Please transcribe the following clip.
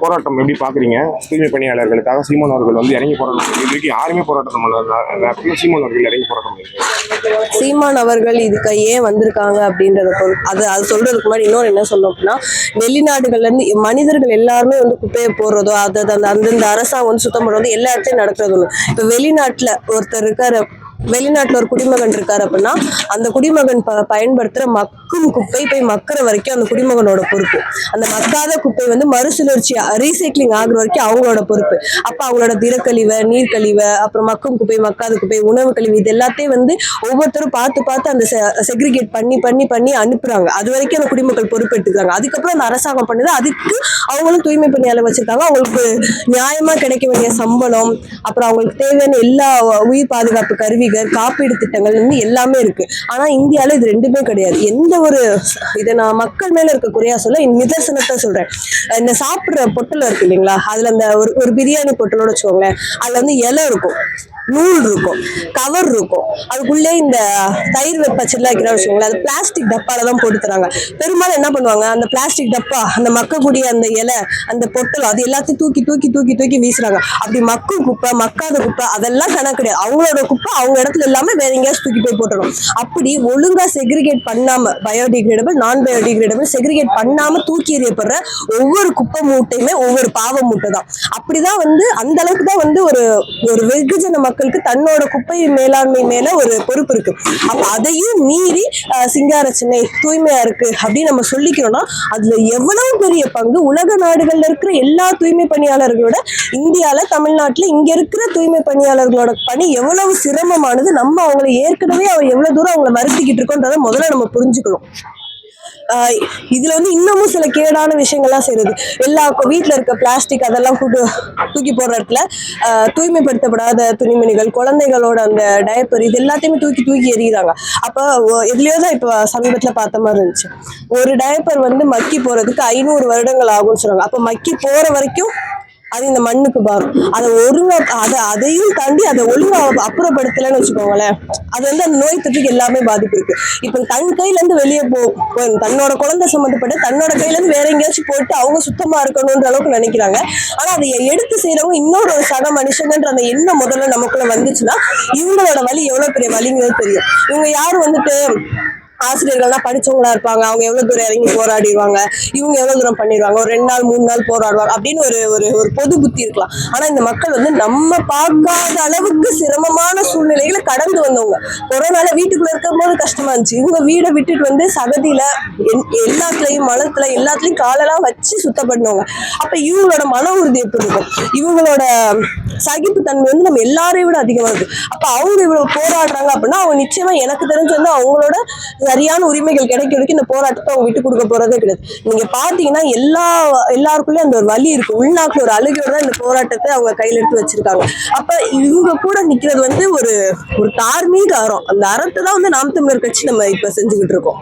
போராட்டம் எப்படி பார்க்குறீங்க தூய்மை பணியாளர்களுக்காக சீமான் அவர்கள் வந்து இறங்கி போராட்டம் இது வரைக்கும் யாருமே போராட்டம் பண்ணல சீமான் அவர்கள் இறங்கி போராட்டம் சீமான் அவர்கள் இதுக்கு ஏன் வந்திருக்காங்க அப்படின்றத அது அது சொல்றதுக்கு முன்னாடி இன்னொரு என்ன சொல்லணும் அப்படின்னா வெளிநாடுகள்லேருந்து மனிதர்கள் எல்லாருமே வந்து குப்பையை போடுறதோ அது அந்த அந்தந்த அரசாங்கம் வந்து சுத்தம் பண்ணுறதோ எல்லா இடத்தையும் நடக்கிறது ஒன்று இப்போ வெளிநாட்டில் ஒருத்தர் இருக்கிற வெளிநாட்டில் ஒரு குடிமகன் இருக்கார் அப்படின்னா அந்த குடிமகன் ப பயன்படுத்துகிற மக்கும் குப்பை போய் மக்கிற வரைக்கும் அந்த குடிமகனோட பொறுப்பு. அந்த மக்காத குப்பை வந்து மறுசுழற்சி ரீசைக்ளிங் ஆகுற வரைக்கும் அவங்களோட பொறுப்பு. அப்போ அவங்களோட திறக்கழிவு நீர்க்கழிவை அப்புறம் மக்கும் குப்பை மக்காத குப்பை உணவு கழிவு இது எல்லாத்தையும் வந்து ஒவ்வொருத்தரும் பார்த்து பார்த்து அந்த செக்ரிகேட் பண்ணி பண்ணி பண்ணி அனுப்புகிறாங்க அது வரைக்கும் அந்த குடிமக்கள் பொறுப்பெடுத்துக்கிறாங்க அதுக்கப்புறம் அந்த அரசாங்கம் பண்ணுது. அதுக்கு அவங்களும் தூய்மை பணியாளர் வச்சுருக்காங்க. அவங்களுக்கு நியாயமாக கிடைக்க வேண்டிய சம்பளம் அப்புறம் அவங்களுக்கு தேவையான எல்லா உயிர் பாதுகாப்பு கருவி கருவிகள் காப்பீடு திட்டங்கள் இருந்து எல்லாமே இருக்கு. ஆனா இந்தியால இது ரெண்டுமே கிடையாது. எந்த ஒரு இதை நான் மக்கள் மேல இருக்க குறையா சொல்ல நிதர்சனத்தை சொல்றேன். இந்த சாப்பிடுற பொட்டல இருக்கு இல்லைங்களா? அதுல அந்த ஒரு ஒரு பிரியாணி பொட்டலோட வச்சுக்கோங்களேன். அதுல வந்து இலை இருக்கும். நூல் இருக்கும் கவர் இருக்கும் அதுக்குள்ளே இந்த தயிர் வெப்பச்செல்லாம் வைக்கிறா வச்சுக்கோங்களேன் அது பிளாஸ்டிக் டப்பால தான் போட்டு தராங்க. பெரும்பாலும் என்ன பண்ணுவாங்க அந்த பிளாஸ்டிக் டப்பா அந்த மக்கக்கூடிய அந்த இலை அந்த பொட்டல் அது எல்லாத்தையும் தூக்கி தூக்கி தூக்கி தூக்கி வீசுறாங்க. அப்படி மக்கும் குப்பை மக்காத குப்பை அதெல்லாம் கணக்கு கிடையாது. அவங்களோட குப்பை அவங்க இடத்துல எல்லாமே வேற எங்கேயாச்சும் தூக்கி போய் போட்டுரும் அப்படி ஒழுங்கா செக்ரிகேட் பண்ணாம பயோடிகிரேடபிள் நான் பயோடிகிரேடபிள் செக்ரிகேட் பண்ணாம தூக்கி எறியப்படுற ஒவ்வொரு குப்பை மூட்டையுமே ஒவ்வொரு பாவ மூட்டை தான். அப்படிதான் வந்து அந்த அளவுக்கு தான் வந்து ஒரு ஒரு வெகுஜன மக்களுக்கு தன்னோட குப்பை மேலாண்மை மேல ஒரு பொறுப்பு இருக்கு. அப்ப அதையும் மீறி சிங்கார சென்னை தூய்மையா இருக்கு அப்படின்னு நம்ம சொல்லிக்கிறோம்னா அதுல எவ்வளவு பெரிய பங்கு உலக நாடுகள்ல இருக்கிற எல்லா தூய்மை பணியாளர்களோட இந்தியால தமிழ்நாட்டுல இங்க இருக்கிற தூய்மை பணியாளர்களோட பணி எவ்வளவு சிரமமானது நம்ம அவங்களை ஏற்கனவே அவ எவ்வளவு தூரம் அவங்களை வருத்திக்கிட்டு இருக்கோன்றதை முதல்ல நம்ம புரிஞ்சுக்கணும். இதுல வந்து இன்னமும் சில கேடான விஷயங்கள்லாம் செய்யுது எல்லா வீட்டில் இருக்க பிளாஸ்டிக் அதெல்லாம் கூட்டு தூக்கி போடுற இடத்துல தூய்மைப்படுத்தப்படாத துணிமணிகள் குழந்தைகளோட அந்த டயப்பர் இது எல்லாத்தையுமே தூக்கி தூக்கி எறிகிறாங்க அப்போ ஒ- எதுலயோ தான் இப்போ சமீபத்துல பார்த்த மாதிரி இருந்துச்சு. ஒரு டயப்பர் வந்து மக்கி போறதுக்கு ஐநூறு வருடங்கள் ஆகும்னு சொல்றாங்க. அப்போ மக்கி போற வரைக்கும் அது இந்த மண்ணுக்கு பாரும் அதை ஒழுங்கா அதை அதையும் தாண்டி அதை ஒழுங்கா அப்புறப்படுத்தலைன்னு வச்சுக்கோங்களேன். அது வந்து அந்த நோய் தொற்றுக்கு எல்லாமே பாதிப்பு இருக்கு. இப்போ தன் கையில இருந்து வெளியே போ தன்னோட குழந்தை சம்மந்தப்பட்ட தன்னோட கையில இருந்து வேற எங்கேயாச்சும் போட்டு அவங்க சுத்தமா இருக்கணும்ன்ற அளவுக்கு நினைக்கிறாங்க. ஆனா அதை எடுத்து செய்யறவங்க இன்னொரு ஒரு சக மனுஷங்கன்ற அந்த எண்ணம் முதல்ல நமக்குள்ள வந்துச்சுன்னா இவங்களோட வலி எவ்வளவு பெரிய வலிங்கிறது தெரியும். இவங்க யாரும் வந்துட்டு ஆசிரியர்கள்லாம் படிச்சவங்களா இருப்பாங்க. அவங்க எவ்வளவு தூரம் இறங்கி போராடிடுவாங்க. இவங்க எவ்வளவு தூரம் பண்ணிடுவாங்க. ஒரு ரெண்டு நாள் மூணு நாள் போராடுவாங்க. அப்படின்னு ஒரு ஒரு ஒரு பொது புத்தி இருக்கலாம். ஆனா இந்த மக்கள் வந்து நம்ம பார்க்காத அளவுக்கு சிரமமான சூழ்நிலைகளை கடந்து வந்தவங்க. கொரோனால வீட்டுக்குள்ள இருக்கும் போது கஷ்டமா இருந்துச்சு. இவங்க வீடை விட்டுட்டு வந்து சகதியில எல்லாத்துலயும் மலத்துல எல்லாத்துலயும் காலெல்லாம் வச்சு சுத்தம் பண்ணுவாங்க அப்ப இவங்களோட மன உறுதி எப்படி இருக்கும்? இவங்களோட சகிப்பு தன்மை வந்து நம்ம எல்லாரையும் விட அதிகமா இருக்கு. அப்ப அவங்க இவ்வளவு போராடுறாங்க அப்படின்னா அவங்க நிச்சயமா எனக்கு தெரிஞ்சு வந்து அவங்களோட சரியான உரிமைகள் கிடைக்க வரைக்கும் இந்த போராட்டத்தை அவங்க விட்டு கொடுக்க போறதே கிடையாது. நீங்க பாத்தீங்கன்னா எல்லா எல்லாருக்குள்ளயும் அந்த ஒரு வலி இருக்கு. உள்நாட்டுல ஒரு அழுகையோட தான் இந்த போராட்டத்தை அவங்க கையில எடுத்து வச்சிருக்காங்க. அப்ப இவங்க கூட நிக்கிறது வந்து ஒரு ஒரு தார்மீக அறம். அந்த அறத்தை தான் வந்து நாம் தமிழர் கட்சி நம்ம இப்ப செஞ்சுக்கிட்டு இருக்கோம்.